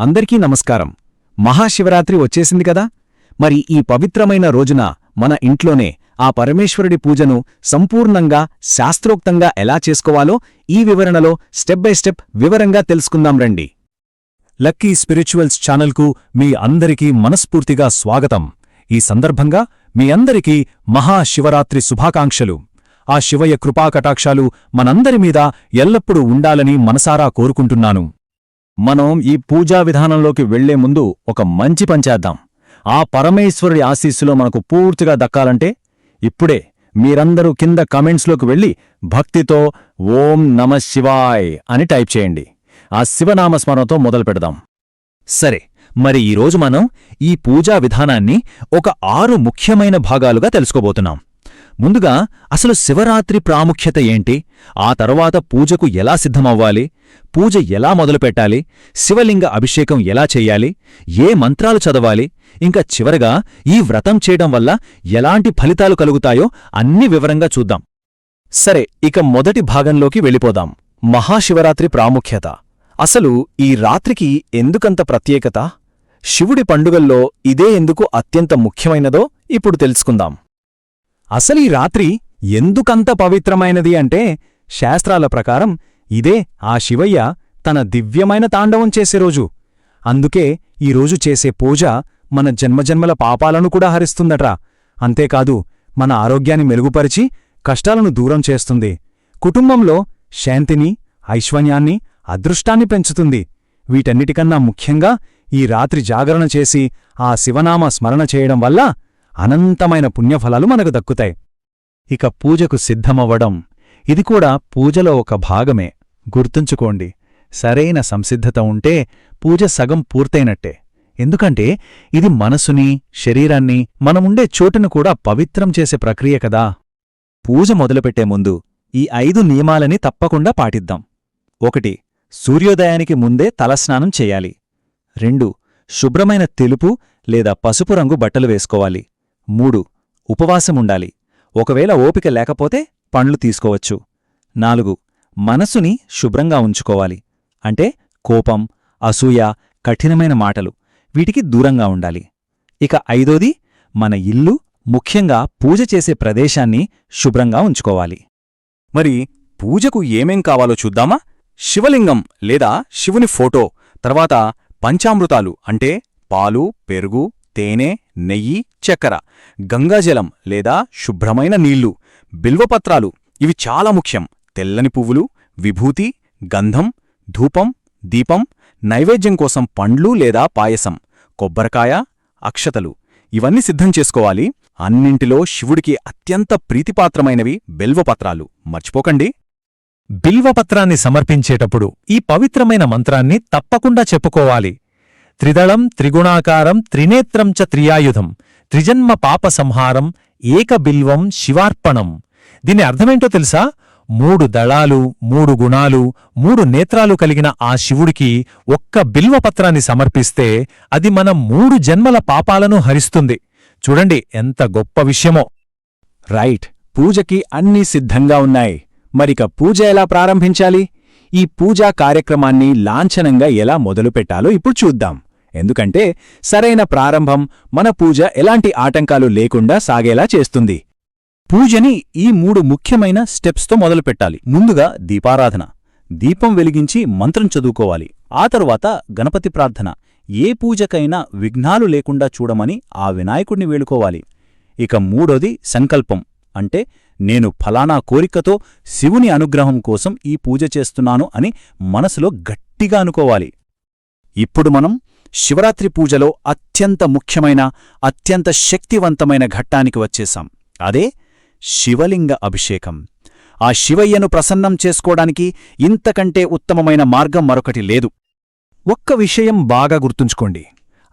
అందరికీ నమస్కారం. మహాశివరాత్రి వచ్చేసింది కదా? మరి ఈ పవిత్రమైన రోజున మన ఇంట్లోనే ఆ పరమేశ్వరుడి పూజను సంపూర్ణంగా శాస్త్రోక్తంగా ఎలా చేసుకోవాలో ఈ వివరణలో స్టెప్ బై స్టెప్ వివరంగా తెలుసుకుందాం రండి. లక్కీ స్పిరిచువల్స్ ఛానల్కు మీ అందరికీ మనస్ఫూర్తిగా స్వాగతం. ఈ సందర్భంగా మీ అందరికీ మహాశివరాత్రి శుభాకాంక్షలు. ఆ శివయ్య కృపాకటాక్షాలు మనందరి మీద ఎల్లప్పుడూ ఉండాలని మనసారా కోరుకుంటున్నాను. మనం ఈ పూజా విధానంలోకి వెళ్ళే ముందు ఒక మంచి పంచేద్దాం ఆ పరమేశ్వరుడి ఆశీస్సులో మనకు పూర్తిగా దక్కాలంటే ఇప్పుడే మీరందరూ కింద కమెంట్స్లోకి వెళ్ళి భక్తితో ఓం నమ శివాయ్ అని టైప్ చేయండి. ఆ శివనామస్మరణతో మొదలు పెడదాం. సరే మరి ఈరోజు మనం ఈ పూజా విధానాన్ని ఒక ఆరు ముఖ్యమైన భాగాలుగా తెలుసుకోబోతున్నాం. ముందుగా అసలు శివరాత్రి ప్రాముఖ్యత ఏంటి? ఆ తర్వాత పూజకు ఎలా సిద్ధమవ్వాలి? పూజ ఎలా మొదలుపెట్టాలి శివలింగ అభిషేకం ఎలా చెయ్యాలి ఏ మంత్రాలు చదవాలి? ఇంకా చివరగా ఈ వ్రతం చేయడం వల్ల ఎలాంటి ఫలితాలు కలుగుతాయో అన్ని వివరంగా చూద్దాం. సరే ఇక మొదటి భాగంలోకి వెళ్ళిపోదాం. మహాశివరాత్రి ప్రాముఖ్యత. అసలు ఈ రాత్రికి ఎందుకంత ప్రత్యేకత? శివుడి పండుగల్లో ఇదే ఎందుకు అత్యంత ముఖ్యమైనదో ఇప్పుడు తెలుసుకుందాం. అసలు ఈ రాత్రి ఎందుకంత పవిత్రమైనది అంటే శాస్త్రాల ప్రకారం ఇదే ఆ శివయ్య తన దివ్యమైన తాండవం చేసే రోజు. అందుకే ఈరోజు చేసే పూజ మన జన్మజన్మల పాపాలను కూడా హరిస్తుందట్రా అంతేకాదు మన ఆరోగ్యాన్ని మెరుగుపరిచి కష్టాలను దూరం చేస్తుంది. కుటుంబంలో శాంతిని ఐశ్వర్యాన్ని అదృష్టాన్ని పెంచుతుంది. వీటన్నిటికన్నా ముఖ్యంగా ఈ రాత్రి జాగరణ చేసి ఆ శివనామ స్మరణ చేయడం వల్ల అనంతమైన పుణ్యఫలాలు మనకు దక్కుతాయి. ఇక పూజకు సిద్ధమవ్వడం ఇది కూడా పూజలో ఒక భాగమే. గుర్తుంచుకోండి సరైన సంసిద్ధత ఉంటే పూజ సగం పూర్తయినట్టే. ఎందుకంటే ఇది మనసుని శరీరాన్ని మనముండే చోటును కూడా పవిత్రం చేసే ప్రక్రియ కదా. పూజ మొదలుపెట్టే ముందు ఈ ఐదు నియమాలని తప్పకుండా పాటిద్దాం. ఒకటి సూర్యోదయానికి ముందే తలస్నానం చేయాలి. రెండు శుభ్రమైన తెలుపు లేదా పసుపు రంగు బట్టలు వేసుకోవాలి. మూడు ఉపవాసముండాలి. ఒకవేళ ఓపిక లేకపోతే పండ్లు తీసుకోవచ్చు. నాలుగు మనసుని శుభ్రంగా ఉంచుకోవాలి. అంటే కోపం అసూయ కఠినమైన మాటలు వీటికి దూరంగా ఉండాలి. ఇక ఐదోది మన ఇల్లు ముఖ్యంగా పూజ చేసే ప్రదేశాన్ని శుభ్రంగా ఉంచుకోవాలి. మరి పూజకు ఏమేం కావాలో చూద్దామా? శివలింగం లేదా శివుని ఫోటో తర్వాత పంచామృతాలు అంటే పాలు పెరుగు తేనె నెయ్యి చక్కెర గంగాజలం లేదా శుభ్రమైన నీళ్ళు బిల్వపత్రాలు. ఇవి చాలా ముఖ్యం. తెల్లని పువ్వులు విభూతి గంధం ధూపం దీపం నైవేద్యం కోసం పండ్లు లేదా పాయసం కొబ్బరికాయ అక్షతలు. ఇవన్నీ సిద్ధం చేసుకోవాలి. అన్నింటిలో శివుడికి అత్యంత ప్రీతిపాత్రమైనవి బిల్వపత్రాలు. మర్చిపోకండి. బిల్వపత్రాన్ని సమర్పించేటప్పుడు ఈ పవిత్రమైన మంత్రాన్ని తప్పకుండా చెప్పుకోవాలి. త్రిదళం త్రిగుణాకారం త్రినేత్రం చ త్రియాయుధం త్రిజన్మ పాప సంహారం ఏకబిల్వం శివార్పణం. దీని అర్థమేంటో తెలుసా? మూడు దళాలు మూడు గుణాలు మూడు నేత్రాలు కలిగిన ఆ శివుడికి ఒక్క బిల్వపత్రాన్ని సమర్పిస్తే అది మన మూడు జన్మల పాపాలను హరిస్తుంది. చూడండి ఎంత గొప్ప విషయమో. రైట్. పూజకి అన్నీ సిద్ధంగా ఉన్నాయి. మరిక పూజ ఎలా ప్రారంభించాలి? ఈ పూజా కార్యక్రమాన్ని లాంఛనంగా ఎలా మొదలుపెట్టాలో ఇప్పుడు చూద్దాం. ఎందుకంటే సరైన ప్రారంభం మన పూజ ఎలాంటి ఆటంకాలు లేకుండా సాగేలా చేస్తుంది. పూజని ఈ మూడు ముఖ్యమైన స్టెప్స్తో మొదలుపెట్టాలి. ముందుగా దీపారాధన. దీపం వెలిగించి మంత్రం చదువుకోవాలి. ఆ తరువాత గణపతి ప్రార్థన. ఏ పూజకైనా విఘ్నాలు లేకుండా చూడమని ఆ వినాయకుడిని వేడుకోవాలి. ఇక మూడోది సంకల్పం. అంటే నేను ఫలానా కోరికతో శివుని అనుగ్రహం కోసం ఈ పూజ చేస్తున్నాను అని మనసులో గట్టిగా అనుకోవాలి. ఇప్పుడు మనం శివరాత్రి పూజలో అత్యంత ముఖ్యమైన అత్యంత శక్తివంతమైన ఘట్టానికి వచ్చేశాం. అదే శివలింగ అభిషేకం. ఆ శివయ్యను ప్రసన్నం చేసుకోవడానికి ఇంతకంటే ఉత్తమమైన మార్గం మరొకటి లేదు. ఒక్క విషయం బాగా గుర్తుంచుకోండి.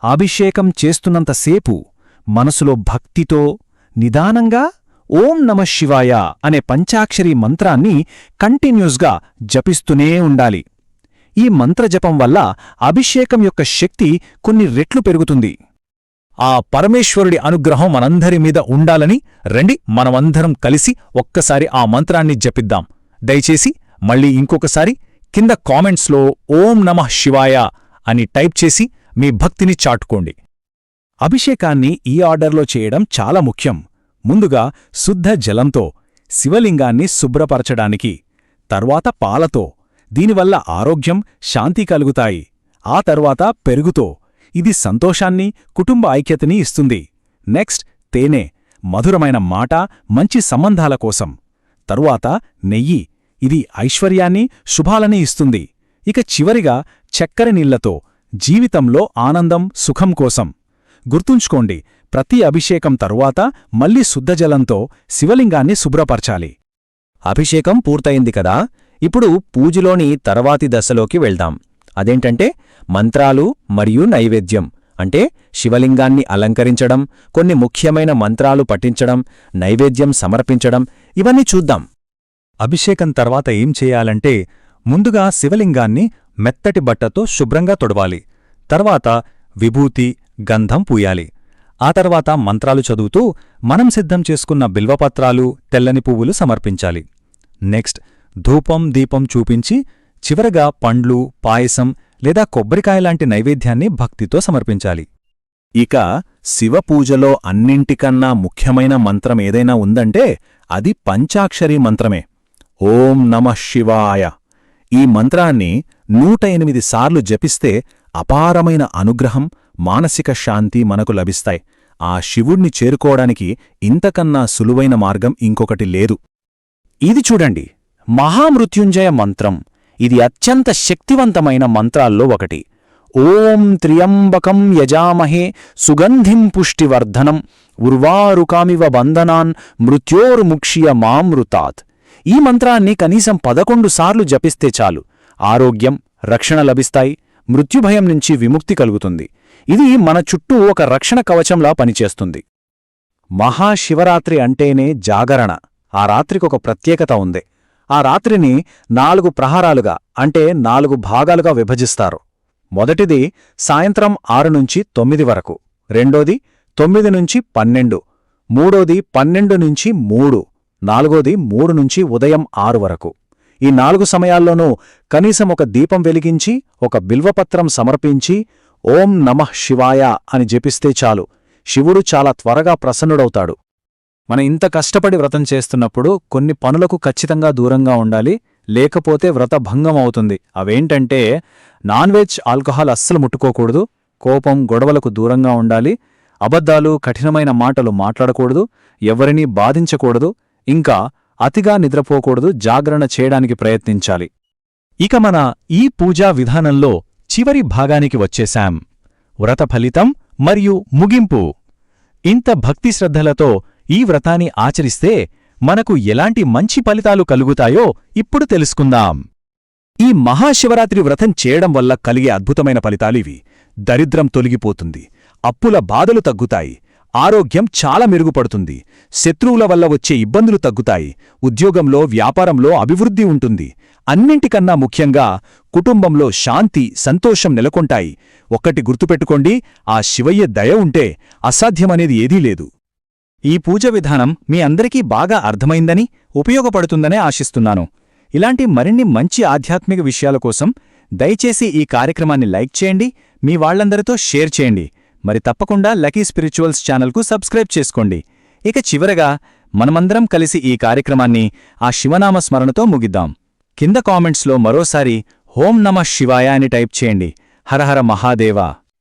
అభిషేకం చేస్తున్నంతసేపు మనసులో భక్తితో నిదానంగా ఓం నమ శివాయ అనే పంచాక్షరీ మంత్రాన్ని కంటిన్యూస్గా జపిస్తూనే ఉండాలి. ఈ మంత్రజపం వల్ల అభిషేకం యొక్క శక్తి కొన్ని రెట్లు పెరుగుతుంది. ఆ పరమేశ్వరుడి అనుగ్రహం మనందరి మీద ఉండాలని రండి మనమందరం కలిసి ఒక్కసారి ఆ మంత్రాన్ని జపిద్దాం. దయచేసి మళ్ళీ ఇంకొకసారి కింద కామెంట్స్లో ఓం నమః శివాయ అని టైప్ చేసి మీ భక్తిని చాటుకోండి. అభిషేకాన్ని ఈ ఆర్డర్లో చేయడం చాలా ముఖ్యం. ముందుగా శుద్ధ జలంతో శివలింగాన్ని శుభ్రపరచడానికి తర్వాత పాలతో దీనివల్ల ఆరోగ్యం శాంతి కలుగుతాయి. ఆ తర్వాత పెరుగుతో. ఇది సంతోషాన్ని కుటుంబ ఐక్యతని ఇస్తుంది. నెక్స్ట్ తేనె. మధురమైన మాట మంచి సంబంధాల కోసం. తరువాత నెయ్యి. ఇది ఐశ్వర్యాన్ని శుభాలని ఇస్తుంది. ఇక చివరిగా చక్కెర నీళ్ళతో. జీవితంలో ఆనందం సుఖం కోసం. గుర్తుంచుకోండి ప్రతి అభిషేకం తరువాత మళ్ళీ శుద్ధజలంతో శివలింగాన్ని శుభ్రపరచాలి. అభిషేకం పూర్తయింది కదా? ఇప్పుడు పూజలోని తర్వాతి దశలోకి వెళ్దాం. అదేంటంటే మంత్రాలు మరియు నైవేద్యం. అంటే శివలింగాన్ని అలంకరించడం కొన్ని ముఖ్యమైన మంత్రాలు పఠించడం నైవేద్యం సమర్పించడం ఇవన్నీ చూద్దాం. అభిషేకం తర్వాత ఏం చేయాలంటే ముందుగా శివలింగాన్ని మెత్తటి బట్టతో శుభ్రంగా తొడవాలి. తర్వాత విభూతి గంధం పూయాలి. ఆ తర్వాత మంత్రాలు చదువుతూ మనం సిద్ధం చేసుకున్న బిల్వపత్రాలు తెల్లని పువ్వులు సమర్పించాలి. నెక్స్ట్ ధూపం దీపం చూపించి చివరగా పండ్లు పాయసం లేదా కొబ్బరికాయలాంటి నైవేద్యాన్ని భక్తితో సమర్పించాలి. ఇక శివపూజలో అన్నింటికన్నా ముఖ్యమైన మంత్రం ఏదైనా ఉందంటే అది పంచాక్షరీ మంత్రమే. ఓం నమః శివాయ. ఈ మంత్రాన్ని నూట ఎనిమిది సార్లు జపిస్తే అపారమైన అనుగ్రహం మానసిక శాంతి మనకు లభిస్తాయి. ఆ శివుణ్ణి చేరుకోవడానికి ఇంతకన్నా సులువైన మార్గం ఇంకొకటి లేదు. ఇది చూడండి. మహామృత్యుంజయ మంత్రం. ఇది అత్యంత శక్తివంతమైన మంత్రాల్లో ఒకటి. ఓం త్ర్యంబకం యజామహే సుగంధిం పుష్టివర్ధనం ఉర్వారుకామివ బంధనాన్ మృత్యోర్ముక్ష్య మామృతాత్. ఈ మంత్రాన్ని కనీసం పదకొండు సార్లు జపిస్తే చాలు. ఆరోగ్యం రక్షణ లభిస్తాయి మృత్యుభయం నుంచి విముక్తి కలుగుతుంది. ఇది మన చుట్టూ ఒక రక్షణ కవచంలా పనిచేస్తుంది. మహాశివరాత్రి అంటేనే జాగరణ. ఆ రాత్రికొక ప్రత్యేకత ఉంది. ఆ రాత్రిని నాలుగు ప్రహారాలుగా అంటే నాలుగు భాగాలుగా విభజిస్తారు. మొదటిది సాయంత్రం ఆరు నుంచి తొమ్మిది వరకు రెండోది తొమ్మిది నుంచి పన్నెండు మూడోది పన్నెండు నుంచి మూడు నాలుగోది మూడు నుంచి ఉదయం ఆరు వరకు. ఈ నాలుగు సమయాల్లోనూ కనీసం ఒక దీపం వెలిగించి ఒక బిల్వపత్రం సమర్పించి ఓం నమః శివాయ అని జపిస్తే చాలు. శివుడు చాలా త్వరగా ప్రసన్నుడవుతాడు. మన ఇంత కష్టపడి వ్రతం చేస్తున్నప్పుడు కొన్ని పనులకు ఖచ్చితంగా దూరంగా ఉండాలి లేకపోతే వ్రత భంగం అవుతుంది. అవేంటంటే నాన్ వెజ్ ఆల్కహాల్ అస్సలు ముట్టుకోకూడదు కోపం గొడవలకు దూరంగా ఉండాలి అబద్ధాలు కఠినమైన మాటలు మాట్లాడకూడదు ఎవరినీ బాధించకూడదు ఇంకా అతిగా నిద్రపోకూడదు జాగరణ చేయడానికి ప్రయత్నించాలి. ఇక మన ఈ పూజా విధానంలో చివరి భాగానికి వచ్చేశాం. వ్రత ఫలితం మరియు ముగింపు. ఇంత భక్తి శ్రద్ధలతో ఈ వ్రతాన్ని ఆచరిస్తే మనకు ఎలాంటి మంచి ఫలితాలు కలుగుతాయో ఇప్పుడు తెలుసుకుందాం. ఈ మహాశివరాత్రి వ్రతం చేయడం వల్ల కలిగే అద్భుతమైన ఫలితాలివి దరిద్రం తొలగిపోతుంది. అప్పుల బాధలు తగ్గుతాయి. ఆరోగ్యం చాలా మెరుగుపడుతుంది. శత్రువుల వల్ల వచ్చే ఇబ్బందులు తగ్గుతాయి. ఉద్యోగంలో వ్యాపారంలో అభివృద్ధి ఉంటుంది. అన్నింటికన్నా ముఖ్యంగా కుటుంబంలో శాంతి సంతోషం నెలకొంటాయి. ఒక్కటి గుర్తుపెట్టుకోండి ఆ శివయ్య దయ ఉంటే అసాధ్యమనేది ఏదీ లేదు. ఈ పూజ విధానం మీ అందరికీ బాగా అర్థమైందని ఉపయోగపడుతుందనే ఆశిస్తున్నాను. ఇలాంటి మరిన్ని మంచి ఆధ్యాత్మిక విషయాల కోసం దయచేసి ఈ కార్యక్రమాన్ని లైక్ చేయండి మీ వాళ్ళందరితో షేర్ చేయండి. మరి తప్పకుండా లకీ స్పిరిచువల్స్ ఛానల్కు సబ్స్క్రైబ్ చేసుకోండి. ఇక చివరగా మనమందరం కలిసి ఈ కార్యక్రమాన్ని ఆ శివనామ స్మరణతో ముగిద్దాం. కింద కామెంట్స్లో మరోసారి హోం నమ శివాయ అని టైప్ చేయండి. హరహర మహాదేవా.